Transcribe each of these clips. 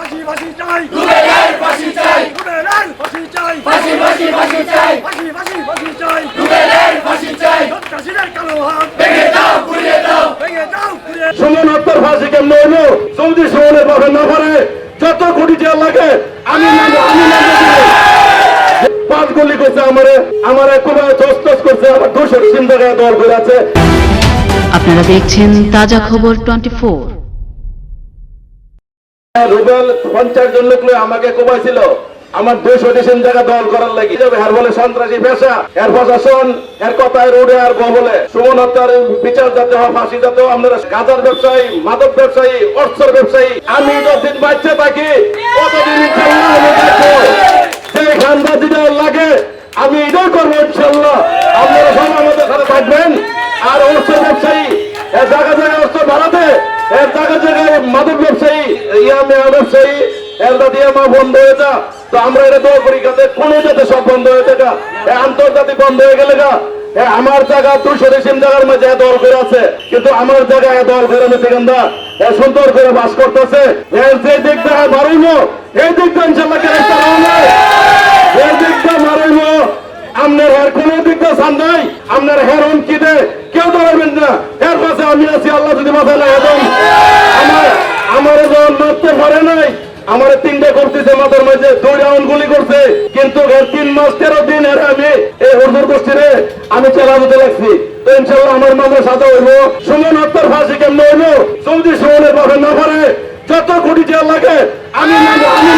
ফাঁসি ফাঁসি চাই। রুবেলের ফাঁসি চাই। রুবেলের ফাঁসি চাই। ফাঁসি ফাঁসি ফাঁসি চাই। ফাঁসি ফাঁসি ফাঁসি চাই। রুবেলের ফাঁসি চাই। সন্ত্রাসীদের কালো হাত। ভেঙে দাও পুড়িয়ে দাও। ভেঙে দাও পুড়ে সুমন হত্যার ফাঁসি কেমন হইল সৌদি সুমনের বাপে না পারে যত কোটি টাকা লাগে আমি পাঁচ গুলি করছে আমারে আমারে কোনো করছে আমার দুশো চিন্তা দল করে আছে। আপনারা দেখছেন তাজা খবর টোয়েন্টি ফোর। রুবেল পঞ্চাশ জন আমাকে কোবাইছিল। আমার দুইশো ডিসেন জায়গা দল করার লাগি। যাবে হ্যার বলে সন্ত্রাসী পেশা এর প্রশাসন এর কথায় রোডে আর বলে। সুমন হত্যার বিচার যাতে হয়, ফাঁসি যাতে আপনারা গাজার ব্যবসায়ী, মাদক ব্যবসায়ী অর্থের ব্যবসায়ী, আমি যতদিন বাচ্চা মাদক ব্যবসায়ী ইয়ামে ব্যবসায়ী, এর দাদি মা বন্ধ হয়ে যা। তো আমরা এটা দোয়া করি যাতে কোনো যাতে সব বন্ধ হয়ে থাকা। আন্তর্জাতিক বন্ধ হয়ে গেলে গা। আমার জায়গা দুশো দেশের জায়গার মাঝে দল করে আছে, কিন্তু আমার জায়গায় দল করে আছে কেন্দা সুন্দর করে বাস করতেছে। এর যে দিক দেখা মারিব এই দিকটা ইনশাল্লাহ হবে? এই দিকটা মারিব আপনার হের কোন দিকটা সান নাই। আপনার হের হুমকি দে? কেউ ডরাবেন না। এর পাশে আমি আছি, আল্লাহ যদি মাথায় লাগে দেন আমার আমার যখন মারতে পারে নাই। আমার তিনটে করতেছে, মাথার মাঝে দুই রাউন্ড গুলি করছে। কিন্তু এর তিন মাস তেরো দিন এর আমি এই হজুর গোষ্ঠী রে আমি চালা দিতে লাগছি। তো ইনশাল্লাহ আমার মামলা সাজা হইব। সুমন হত্যার ফাঁসি কেমন হইব সৌদি সুমনের বাপে না পারে যত কোটি টাকা লাগে, আমি আমি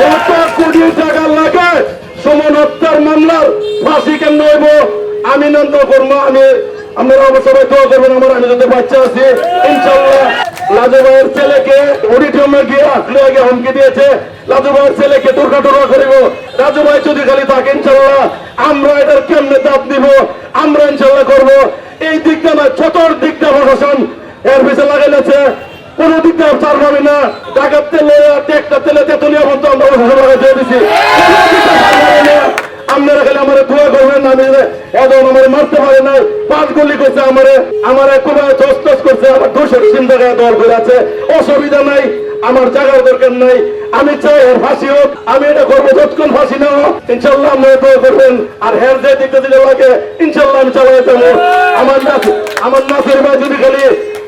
যত কোটি টাকা লাগে, সুমন হত্যার মামলার ফাঁসি কেমন হইব? আমি নন্দ করব, আমি আপনারা অবশ্যই দোয়া করবেন, আমার আমি যদি বাচ্চা আছি। ইনশাল্লাহ লাজু ভাইয়ের ছেলেকে অডিটোরিয়ামে গিয়ে আঁকলে আগে হুমকি দিয়েছে। লাজু ভাইয়ের ছেলেকে টুকা টুকা করিব রাজু ভাই যদি খালি থাকে ইনশাল্লাহ আমরা এটার কেমনে দাঁত দিব? আমরা ইনশাল্লাহ করব। এই দিকটা না চতুর দিকটা প্রশাসন। এর পিছনে লাগাইলেছে কোন দিকটা চার পাবে না। ডাকাত তেলে টেকটা তেলে তেতুলিয়া মতো আমরা প্রশাসন লাগাই দিয়ে দিছি। কোনো দিকটা ছাড় পাবে না। আপনারা খালি আমার দোয়া করবেন, আমি এখন আমার মারতে পারে না পাঁচ গুলি করছে আমারে। আমার কোনো করছে আমার দল হয়ে আছে অসুবিধা নাই, আমার জায়গার দরকার নাই। আমি চাই এর ফাঁসি হোক, আমি এটা করব যতক্ষণ ফাঁসি না ইনশাল্লাহ আমি দোয়া করবেন। আর হের যে দিতে দিলে লাগে, ইনশাল্লাহ আমি চালাই যাব আমার আমার নাচের ভাই যদি খালি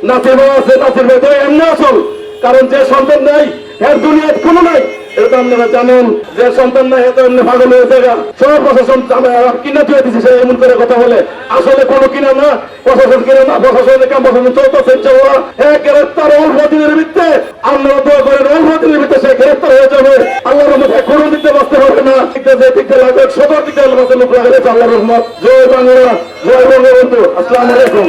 নাচের ভাই আছে নাচের ভাই তো এমনি আসল। কারণ যে সন্তান নাই হের দুনিয়ার কোনো নাই। এটা আপনারা জানেন যে সন্তান নাই, এত এমনি পাগল হয়ে যায় সব প্রশাসন কিনা তুই দিচ্ছে সে এমন করে কথা বলে। আসলে কোনো কিনা না, প্রশাসন কিনা না, প্রশাসনের কাম প্রশাসন চলতেছে ইনশাল্লাহ হ্যাঁ গ্রেফতার অল্প দিনের ভিত্তে আপনারা দোয়া করেন, অল্প দিনের ভিত্তে সে গ্রেফতার হয়ে যাবে। আল্লাহর মধ্যে কোনো দিতে বাঁচতে পারবে না। দিকটা যে দিকটা লাগবে সদর দিকটা লোক লাগালে আল্লাহ রহমত। জয় বাংলা, জয় বঙ্গবন্ধু, আসসালামু আলাইকুম।